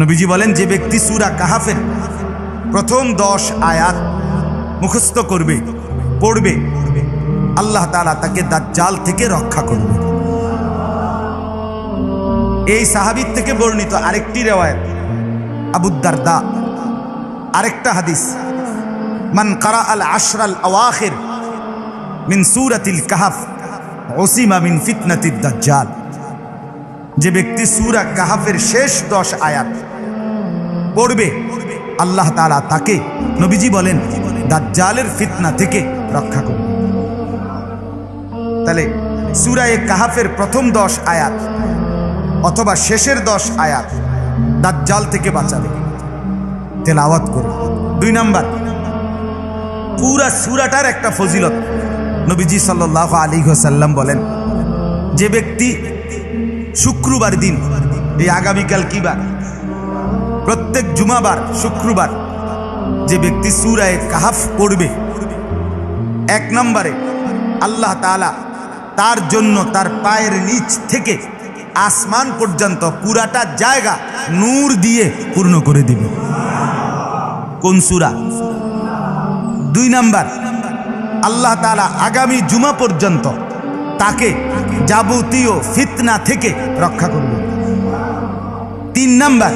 নবীজি বলেন, যে ব্যক্তি সুরা কাহাফের প্রথম দশ আয়াত মুখস্থ করবে, পড়বে, আল্লাহ তাআলা তাকে দাজ্জাল থেকে রক্ষা করবে। এই সাহাবির থেকে বর্ণিত আরেকটি রেওয়ায়ত আবুদ্দারদা আরেকটা হাদিস, মান কারা আল আশরাল আওয়াখির মিন সুরাতিল কাহাফ ওসিমা মিন ফিতনাতিদ দাজ্জাল। যে ব্যক্তি সুরা কাহাফের শেষ দশ আয়াত পড়বে, আল্লাহ তাআলা তাকে নবীজি বলেন, দাজ্জালের ফিতনা থেকে রক্ষা করবে তাহলে সুরায়ে কাহাফের প্রথম দশ আয়াত অথবা শেষের দশ আয়াত দাজ্জাল থেকে বাঁচাবে। তেলাওয়াত করবে দুই নাম্বার, পুরা সুরাটার একটা ফজিলত। নবীজি সাল্লাহ আলী সাল্লাম বলেন, যে ব্যক্তি শুক্রবার দিন, এই আগামীকাল কি বার? প্রত্যেক জুমাবার, শুক্রবার, যে ব্যক্তি সুরায় কাহাফ পড়বে, এক নম্বরে আল্লাহ তাআলা তার জন্য তার পায়ের নিচ থেকে আসমান পর্যন্ত পুরাটা জায়গা নূর দিয়ে পূর্ণ করে দিবে। কোন সুরা? দুই নাম্বার, আল্লাহ তাআলা আগামী জুমা পর্যন্ত তাকে যাবতীয় ফিতনা থেকে রক্ষা করবে তিন নাম্বার,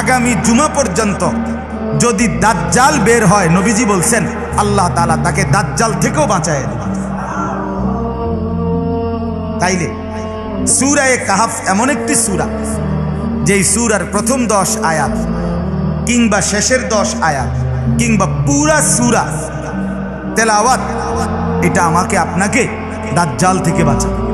আগামী জুমা পর্যন্ত যদি দাজ্জাল বের হয়, নবীজি বলছেন, আল্লাহ তাআলা তাকে দাজ্জাল থেকেও বাঁচায়। তাইলে সুরায়ে কাহাফ এমন একটি সুরা, যেই সুরার প্রথম দশ আয়াত কিংবা শেষের দশ আয়াত কিংবা পুরা সুরা, তেলাওয়াত, এটা আমাকে আপনাকে দাজ্জাল থেকে বাঁচাবে